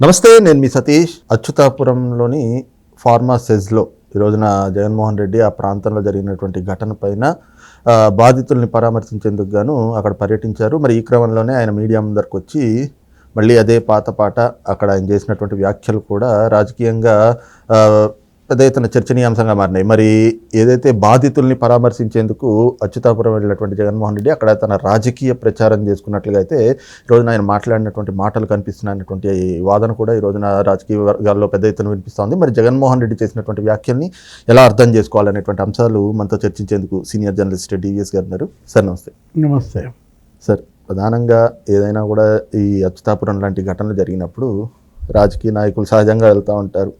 నమస్తే నేను మీ సతీష్. అచ్యుతాపురంలోని ఫార్మా సెజ్లో ఈ రోజున జగన్మోహన్ రెడ్డి ఆ ప్రాంతంలో జరిగినటువంటి ఘటన పైన బాధితుల్ని పరామర్శించేందుకు గాను అక్కడ పర్యటించారు. మరి ఈ క్రమంలోనే ఆయన మీడియా ముందరకు వచ్చి మళ్ళీ అదే పాత పాట అక్కడ ఆయన చేసినటువంటి వ్యాఖ్యలు కూడా రాజకీయంగా పెద్ద ఎత్తున చర్చనీయాంశంగా మారినాయి. మరి ఏదైతే బాధితుల్ని పరామర్శించేందుకు అచ్యుతాపురం వెళ్ళినటువంటి జగన్మోహన్ రెడ్డి అక్కడ తన రాజకీయ ప్రచారం చేసుకున్నట్లుగా అయితే ఈ రోజున ఆయన మాట్లాడినటువంటి మాటలు కనిపిస్తున్నటువంటి వాదన కూడా ఈ రోజున రాజకీయ వర్గాల్లో పెద్ద ఎత్తున వినిపిస్తోంది. మరి జగన్మోహన్ రెడ్డి చేసినటువంటి వ్యాఖ్యల్ని ఎలా అర్థం చేసుకోవాలనేటువంటి అంశాలు మనతో చర్చించేందుకు సీనియర్ జర్నలిస్ట్ డివిఎస్ గారు ఉన్నారు. సార్ నమస్తే. నమస్తే. సార్ ప్రధానంగా ఏదైనా కూడా ఈ అచ్యుతాపురం లాంటి ఘటనలు జరిగినప్పుడు రాజకీయ నాయకులు సహజంగా వెళ్తూ ఉంటారు.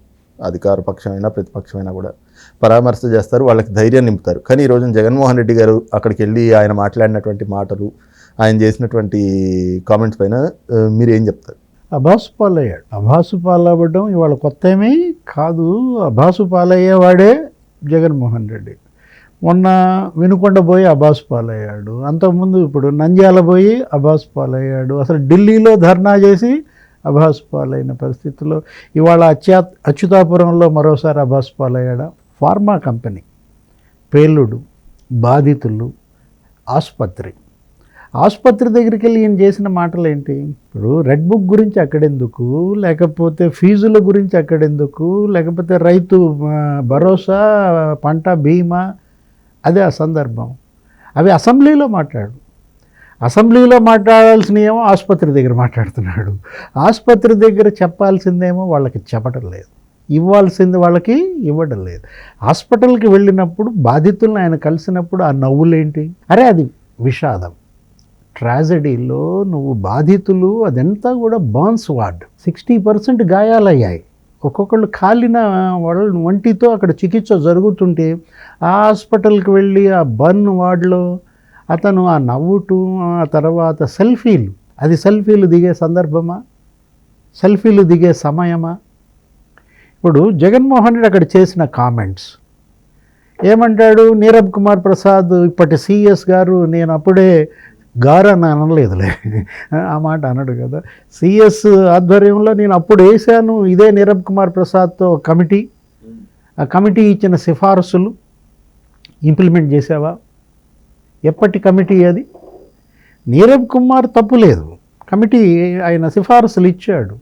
అధికార పక్షమైనా ప్రతిపక్షమైనా కూడా పరామర్శ చేస్తారు వాళ్ళకి ధైర్యం నింపుతారు. కానీ ఈ రోజున జగన్మోహన్ రెడ్డి గారు అక్కడికి వెళ్ళి ఆయన మాట్లాడినటువంటి మాటలు ఆయన చేసినటువంటి కామెంట్స్ పైన మీరు ఏం చెప్తారు? అభాసు పాలయ్యాడు. అభాసు పాలవ్వడం ఇవాళ కొత్త ఏమీ కాదు. అభాసు పాలయ్యేవాడే జగన్మోహన్ రెడ్డి. మొన్న వినుకొండ పోయి అబాస్ పాలయ్యాడు. అంతకుముందు ఇప్పుడు నంద్యాల పోయి అబాస్ పాలయ్యాడు. అసలు ఢిల్లీలో ధర్నా చేసి అభాస్ పాలైన పరిస్థితుల్లో. ఇవాళ అచ్యా అచ్యుతాపురంలో మరోసారి అభాస్ పాలయ్యాడా ఫార్మా కంపెనీ. పేలుడు బాధితులు ఆసుపత్రి. ఆసుపత్రి దగ్గరికి వెళ్ళి ఈయన చేసిన మాటలు ఏంటి ఇప్పుడు రెడ్ బుక్ గురించి అక్కడెందుకు? లేకపోతే ఫీజుల గురించి అక్కడెందుకు? లేకపోతే రైతు భరోసా పంట బీమా? అదే ఆ సందర్భం. అవి అసెంబ్లీలో మాట్లాడు. అసెంబ్లీలో మాట్లాడాల్సిన ఏమో ఆసుపత్రి దగ్గర మాట్లాడుతున్నాడు. ఆసుపత్రి దగ్గర చెప్పాల్సిందేమో వాళ్ళకి చెప్పడం లేదు. ఇవ్వాల్సింది వాళ్ళకి ఇవ్వడం లేదు. హాస్పిటల్కి వెళ్ళినప్పుడు బాధితులను ఆయన కలిసినప్పుడు ఆ నవ్వులేంటి? అరే అది విషాదం. ట్రాజడీలో నువ్వు బాధితులు అదంతా కూడా బర్న్స్ వార్డ్. సిక్స్టీ పర్సెంట్ గాయాలయ్యాయి. ఒక్కొక్కళ్ళు కాలిన వాళ్ళ వంటితో అక్కడ చికిత్స జరుగుతుంటే ఆ హాస్పిటల్కి వెళ్ళి ఆ బర్న్ వార్డులో అతను ఆ నవ్వుటు ఆ తర్వాత సెల్ఫీలు. అది సెల్ఫీలు దిగే సందర్భమా? సెల్ఫీలు దిగే సమయమా? ఇప్పుడు జగన్మోహన్ రెడ్డి అక్కడ చేసిన కామెంట్స్. ఏమంటాడు? నీరబ్ కుమార్ ప్రసాద్ ఇప్పటి సిఎస్ గారు నేను అప్పుడే గారు అని అనలేదులే. ఆ మాట అనడు కదా. సిఎస్ ఆధ్వర్యంలో నేను అప్పుడు వేశాను ఇదే నీరబ్ కుమార్ ప్రసాద్తో కమిటీ. ఆ కమిటీ ఇచ్చిన సిఫారసులు. ఇంప్లిమెంట్ చేసావా? ఎప్పటి కమిటీ అది? నీరవ్ కుమార్ తప్పు లేదు. కమిటీ ఆయన సిఫారసులు ఇచ్చాడు.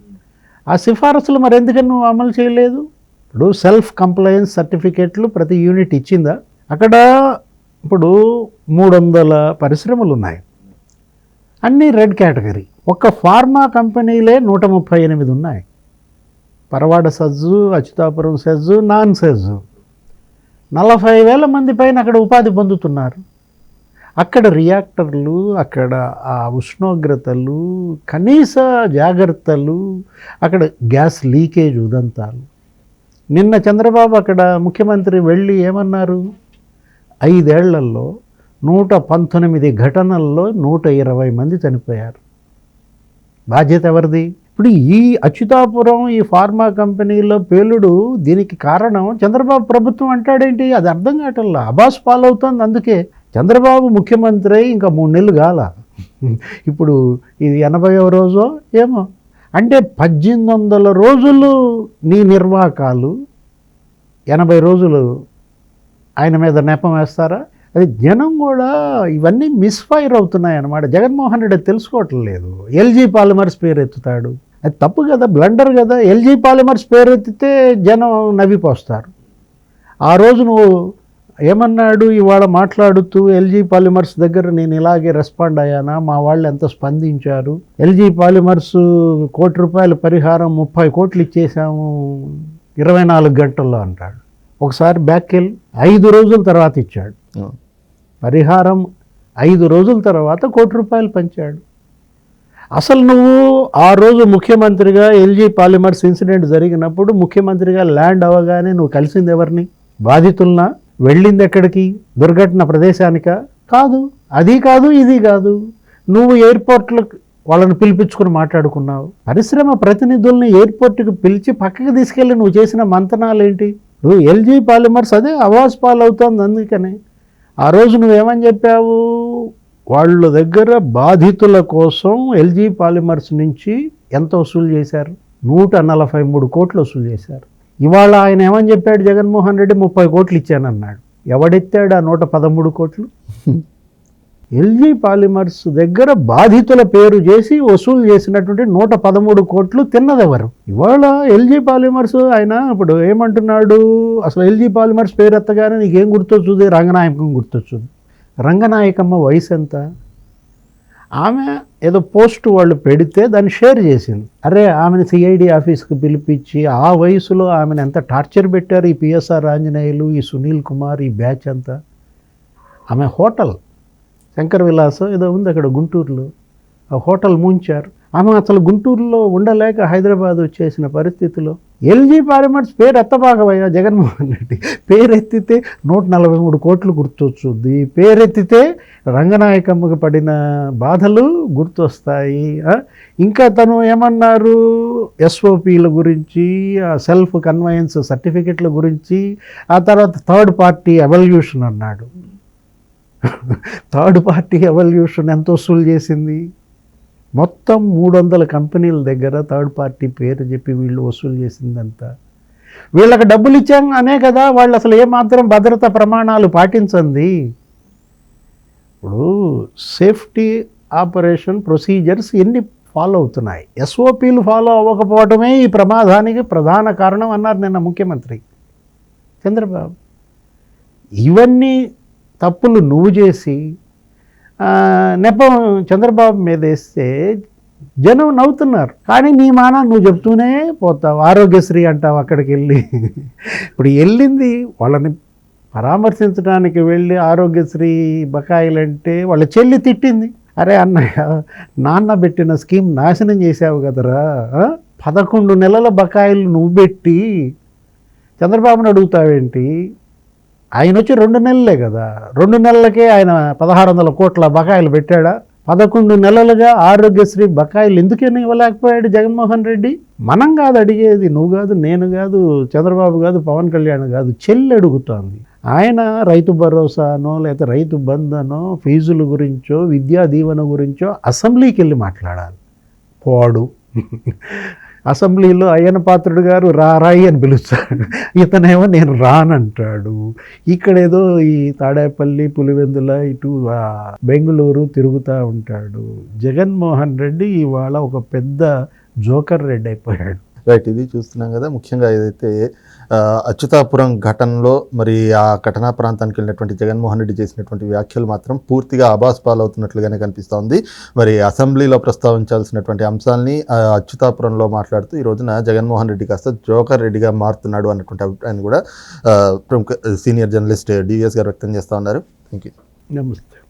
ఆ సిఫారసులు మరి ఎందుకని నువ్వు అమలు చేయలేదు? ఇప్పుడు సెల్ఫ్ కంప్లయన్స్ సర్టిఫికేట్లు ప్రతి యూనిట్ ఇచ్చిందా? అక్కడ ఇప్పుడు మూడు వందల పరిశ్రమలు ఉన్నాయి అన్నీ రెడ్ కేటగిరీ. ఒక్క ఫార్మా కంపెనీలే నూట ముప్పై ఎనిమిది ఉన్నాయి. Paravada SEZ Atchutapuram SEZ non SEZ. నలభై వేల మంది పైన అక్కడ ఉపాధి పొందుతున్నారు. అక్కడ రియాక్టర్లు అక్కడ ఆ ఉష్ణోగ్రతలు కనీస జాగ్రత్తలు అక్కడ గ్యాస్ లీకేజ్ ఉదంతాలు. నిన్న చంద్రబాబు అక్కడ ముఖ్యమంత్రి వెళ్ళి ఏమన్నారు? ఐదేళ్ళలో నూట పంతొమ్మిది ఘటనల్లో నూట ఇరవై మంది చనిపోయారు. బాధ్యత ఎవరిది? ఇప్పుడు ఈ అచ్యుతాపురం ఈ ఫార్మా కంపెనీలో పేలుడు దీనికి కారణం చంద్రబాబు ప్రభుత్వం అంటాడేంటి? అది అర్థం కావటంలా అబాస్ పాలవుతోంది అందుకే. చంద్రబాబు ముఖ్యమంత్రి అయి ఇంకా మూడు నెలలు కాల. ఇప్పుడు ఇది ఎనభైవ రోజో ఏమో. అంటే పద్దెనిమిది వందల రోజులు నీ నిర్వాకాలు ఎనభై రోజులు ఆయన మీద నెపం వేస్తారా? అది జనం కూడా ఇవన్నీ మిస్ఫైర్ అవుతున్నాయి అన్నమాట జగన్మోహన్ రెడ్డి తెలుసుకోవట్లేదు. ఎల్జీ పాలిమర్స్ పేరు ఎత్తుతాడు. అది తప్పు కదా బ్లండర్ కదా. ఎల్జీ పాలిమర్స్ పేరు ఎత్తితే జనం నవ్విపోస్తారు. ఆ రోజు నువ్వు ఏమన్నాడు? ఇవాళ మాట్లాడుతూ ఎల్జీ పాలిమర్స్ దగ్గర నేను ఇలాగే రెస్పాండ్ అయ్యానా? మా వాళ్ళు ఎంత స్పందించారు? ఎల్జీ పాలిమర్స్ కోటి రూపాయల పరిహారం ముప్పై కోట్లు ఇచ్చేసాము ఇరవై నాలుగు గంటల్లో అంటాడు. ఒకసారి బ్యాక్ వెళ్ళి ఐదు రోజుల తర్వాత ఇచ్చాడు. పరిహారం ఐదు రోజుల తర్వాత కోటి రూపాయలు పంచాడు. అసలు నువ్వు ఆ రోజు ముఖ్యమంత్రిగా ఎల్జీ పాలిమర్స్ ఇన్సిడెంట్ జరిగినప్పుడు ముఖ్యమంత్రిగా ల్యాండ్ అవ్వగానే నువ్వు కలిసింది ఎవరిని? బాధితులనా? వెళ్ళింది ఎక్కడికి? దుర్ఘటన ప్రదేశానికా? కాదు. అది కాదు ఇది కాదు. నువ్వు ఎయిర్పోర్ట్లో వాళ్ళని పిలిపించుకుని మాట్లాడుకున్నావు. పరిశ్రమ ప్రతినిధుల్ని ఎయిర్పోర్ట్కి పిలిచి పక్కకి తీసుకెళ్ళి నువ్వు చేసిన మంతనాలు ఏంటి నువ్వు ఎల్జీ పాలిమర్స్ అదే అవాజ్ పాలవుతోంది అందుకని. ఆ రోజు నువ్వేమని చెప్పావు? వాళ్ళ దగ్గర బాధితుల కోసం ఎల్జీ పాలిమర్స్ నుంచి ఎంత వసూలు చేశారు? నూట నలభై మూడు కోట్లు వసూలు చేశారు. ఇవాళ ఆయన ఏమని చెప్పాడు? జగన్మోహన్ రెడ్డి ముప్పై కోట్లు ఇచ్చానన్నాడు. ఎవడెత్తాడు? ఆ నూట పదమూడు కోట్లు. ఎల్జీ పాలిమర్స్ దగ్గర బాధితుల పేరు చేసి వసూలు చేసినటువంటి నూట పదమూడు కోట్లు తిన్నదెవరు? ఇవాళ ఎల్జీ పాలిమర్స్ ఆయన ఇప్పుడు ఏమంటున్నాడు? అసలు ఎల్జీ పాలిమర్స్ పేరు ఎత్తగానే నీకేం గుర్తొచ్చుది? రంగనాయకం గుర్తొచ్చుది. రంగనాయకమ్మ వయసు ఎంత ఆమె ఏదో పోస్ట్ వాళ్ళు పెడితే దాన్ని షేర్ చేసింది. అరే ఆమెను సిఐడి ఆఫీస్కి పిలిపించి ఆ వయసులో ఆమెను ఎంత టార్చర్ పెట్టారు ఈ పిఎస్ఆర్ ఆంజనేయులు ఈ సునీల్ కుమార్ ఈ బ్యాచ్ అంతా? ఆమె హోటల్ శంకర్ విలాస్ ఏదో ఉంది అక్కడ గుంటూరులో. ఆ హోటల్ ముంచారు. ఆమె అసలు గుంటూరులో ఉండలేక హైదరాబాద్ వచ్చేసిన పరిస్థితిలో ఎల్జీ పార్లమెంట్స్ పేరు ఎత్తబాగవయ్యా జగన్మోహన్ రెడ్డి. పేరెత్తితే నూట నలభై మూడు కోట్లు గుర్తొచ్చుద్ది. పేరెత్తితే రంగనాయకమ్మకు పడిన బాధలు గుర్తొస్తాయి. ఇంకా తను ఏమన్నారు? ఎస్ఓపీల గురించి ఆ సెల్ఫ్ కన్వయన్స్ సర్టిఫికెట్ల గురించి ఆ తర్వాత థర్డ్ పార్టీ ఎవల్యూషన్ అన్నాడు. థర్డ్ పార్టీ ఎవల్యూషన్ ఎంత వసూలు చేసింది. మొత్తం మూడు వందల కంపెనీల దగ్గర థర్డ్ పార్టీ పేరు చెప్పి వీళ్ళు వసూలు చేసిందంతా. వీళ్ళకి డబ్బులు ఇచ్చాం అనే కదా వాళ్ళు అసలు ఏమాత్రం భద్రత ప్రమాణాలు పాటించండి ఇప్పుడు సేఫ్టీ ఆపరేషన్ ప్రొసీజర్స్ ఎన్ని ఫాలో అవుతున్నాయి? ఎస్ఓపీలు ఫాలో అవ్వకపోవడమే ఈ ప్రమాదానికి ప్రధాన కారణం అన్నారు నిన్న ముఖ్యమంత్రి చంద్రబాబు. ఇవన్నీ తప్పులు నువ్వు చేసి నెపం చంద్రబాబు మీద వేస్తే జనం నవ్వుతున్నారు. కానీ నీ మాన నువ్వు చెప్తూనే పోతావు. ఆరోగ్యశ్రీ అంటావు అక్కడికి వెళ్ళి. ఇప్పుడు వెళ్ళింది వాళ్ళని పరామర్శించడానికి వెళ్ళి ఆరోగ్యశ్రీ బకాయిలంటే వాళ్ళ చెల్లి తిట్టింది. అరే అన్నయ్య నాన్న పెట్టిన స్కీమ్ నాశనం చేసావు కదరా? పదకొండు నెలల బకాయిలు నువ్వు పెట్టి చంద్రబాబుని అడుగుతావేంటి? ఆయన వచ్చి రెండు నెలలే కదా. రెండు నెలలకే ఆయన పదహారు వందల కోట్ల బకాయిలు పెట్టాడా? పదకొండు నెలలుగా ఆరోగ్యశ్రీ బకాయిలు ఎందుకని ఇవ్వలేకపోయాడు జగన్మోహన్ రెడ్డి? మనం కాదు అడిగేది నువ్వు కాదు నేను కాదు చంద్రబాబు కాదు పవన్ కళ్యాణ్ కాదు చెల్లి అడుగుతోంది. ఆయన రైతు భరోసానో లేకపోతే రైతు బంధనో ఫీజుల గురించో విద్యా దీవెన గురించో అసెంబ్లీకి వెళ్ళి మాట్లాడాలి. పోడు. అసెంబ్లీలో అయ్యన పాత్రుడు గారు రా రాయి అని పిలుస్తాడు. ఇతనేమో నేను రానంటాడు. ఇక్కడేదో ఈ తాడేపల్లి పులివెందుల ఇటు బెంగళూరు తిరుగుతూ ఉంటాడు. జగన్మోహన్ రెడ్డి ఇవాళ ఒక పెద్ద జోకర్ రెడ్డి అయిపోయాడు. రైట్ ఇది చూస్తున్నాం కదా. ముఖ్యంగా ఏదైతే అచ్యుతాపురం ఘటనలో మరి ఆ ఘటనా ప్రాంతానికి వెళ్ళినటువంటి జగన్మోహన్ రెడ్డి చేసినటువంటి వ్యాఖ్యలు మాత్రం పూర్తిగా అబాస్ పాలవుతున్నట్లుగానే కనిపిస్తోంది. మరి అసెంబ్లీలో ప్రస్తావించాల్సినటువంటి అంశాలని అచ్యుతాపురంలో మాట్లాడుతూ ఈ రోజున జగన్మోహన్ రెడ్డి కాస్త జోకర్ రెడ్డిగా మారుతున్నాడు అన్నటువంటి అభిప్రాయాన్ని కూడా ప్రముఖ సీనియర్ జర్నలిస్ట్ డివిఎస్ గారు వ్యక్తం చేస్తూ ఉన్నారు. థ్యాంక్ యూ నమస్తే.